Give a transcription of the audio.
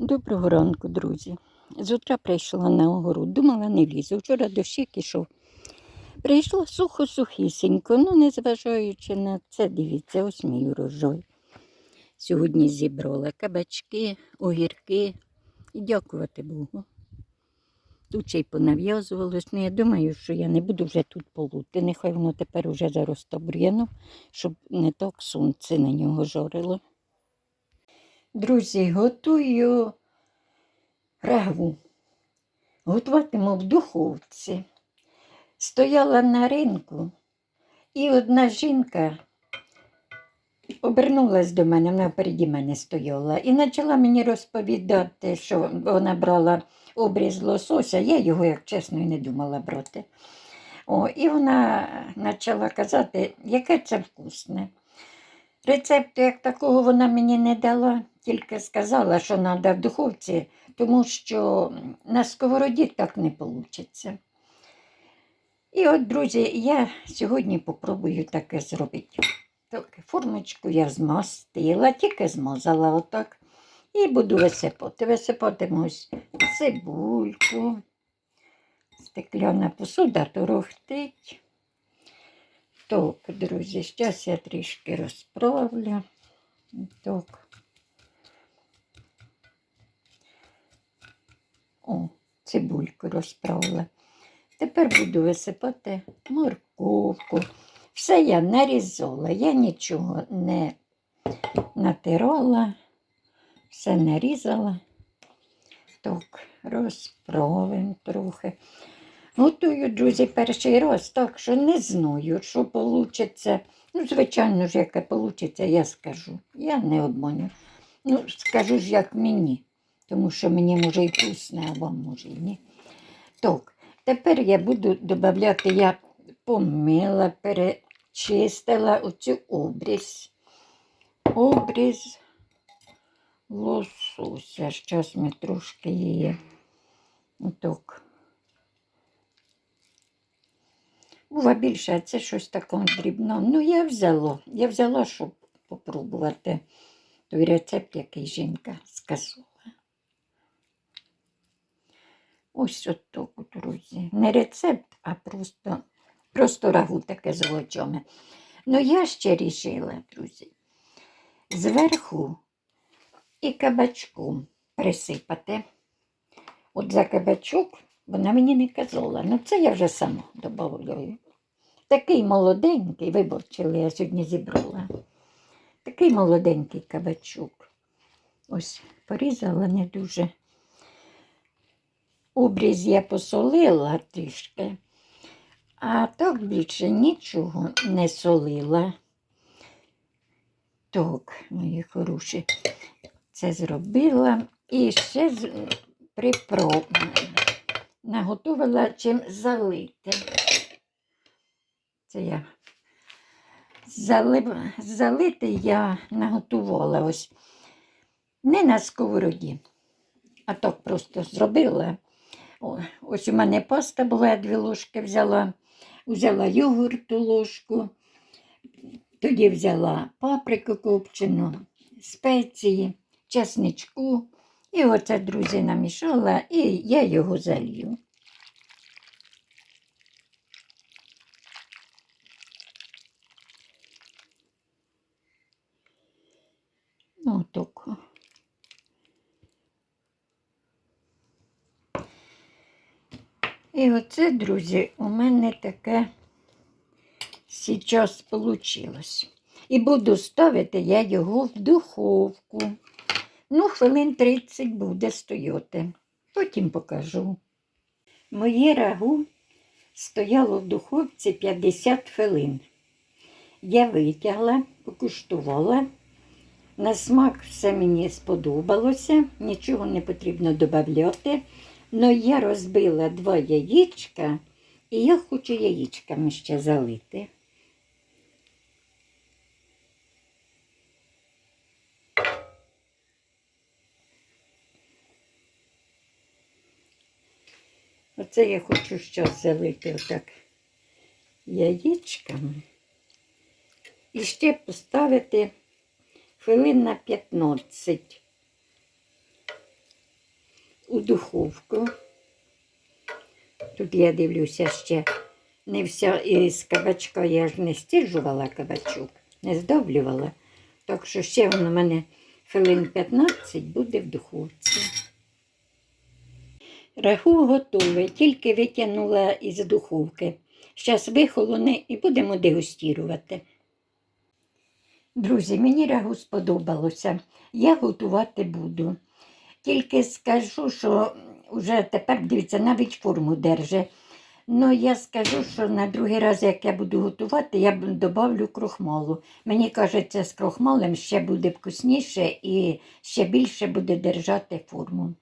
Доброго ранку, друзі. З утра прийшла на огород, думала, не лізу. Вчора дощик ішов. Прийшла сухо-сухісінько, ну, незважаючи на це, дивіться, ось мій урожай. Сьогодні зібрала кабачки, огірки. І дякувати Богу. Тут ще й понав'язувалось. Ну, я думаю, що я не буду вже тут полути. Нехай воно тепер уже заросте щоб не так сонце на нього жарило. Друзі, готую рагу. Готуватиму в духовці. Стояла на ринку, і одна жінка обернулась до мене, вона переді мене стояла, і почала мені розповідати, що вона брала обріз лосося. Я його, як чесно, і не думала брати. О, і вона почала казати, яке це вкусне. Рецепту як такого вона мені не дала, тільки сказала, що треба в духовці, тому що на сковороді так не вийде. І от, друзі, я сьогодні попробую таке зробити. Так, формочку я змастила, тільки змазала отак. І буду висипати. Висипатимось цибульку. Стекляна посуда торохтить. Так, друзі, зараз я трішки розправлю. Так. О, цибульку розправила. Тепер буду висипати морковку. Все я нарізала, я нічого не натирала, все нарізала. Так, розправимо трохи. Готую, друзі, перший раз, так що не знаю, що вийде. Ну, звичайно ж, яке вийде, я скажу. Я не обманю. Ну, скажу ж, як мені, тому що мені може і вкусне, а вам може і ні. Так, тепер я буду додавати, я помила, перечистила оцю обріз. Обріз лосося. Зараз ми трошки її так. Бува більше, а це щось таке дрібно. Ну, я взяла. Я взяла, щоб попробувати той рецепт, який жінка сказала. Ось отак, друзі. Не рецепт, а просто, просто рагу таке з. Ну, я ще рішила, друзі, зверху і кабачком присипати. От за кабачок вона мені не казала. Ну, це я вже сама додаю. Такий молоденький, виборчили, я сьогодні зібрала. Такий молоденький кабачок. Ось порізала не дуже. Обріз я посолила трішки, а так більше нічого не солила. Так, мої хороші, це зробила і ще приправ наготовила чим залити. Це я залив, залити я наготувала ось не на сковороді, а так просто зробила. О, ось у мене паста була, я дві ложки взяла, взяла йогурту ложку, тоді взяла паприку копчену, спеції, чесничку. І оце, друзі, намішала, і я його залью. Ну, так. І оце, друзі, у мене таке зараз вийшло. І буду ставити я його в духовку. Ну, хвилин 30 буде стояти. Потім покажу. Моє рагу стояло в духовці 50 хвилин. Я витягла, покуштувала. На смак все мені сподобалося, нічого не потрібно додати. Но я розбила два яєчка, і я хочу яєчками ще залити. Оце я хочу зараз залити отак яєчками. І ще поставити хвилин на 15. у духовку. Тут я дивлюся ще не вся із кабачка я ж не стіжувала кабачок, не здоблювала. Так що ще воно в мене хвилин 15 буде в духовці. Рагу готове, тільки витягнула із духовки. Зараз вихолоне і будемо дегустірувати. Друзі, мені рагу сподобалося. Я готувати буду. Тільки скажу, що вже тепер, дивіться, навіть форму держи. Ну, я скажу, що на другий раз, як я буду готувати, я добавлю крохмалу. Мені кажеться, з крохмалем ще буде вкусніше і ще більше буде держати форму.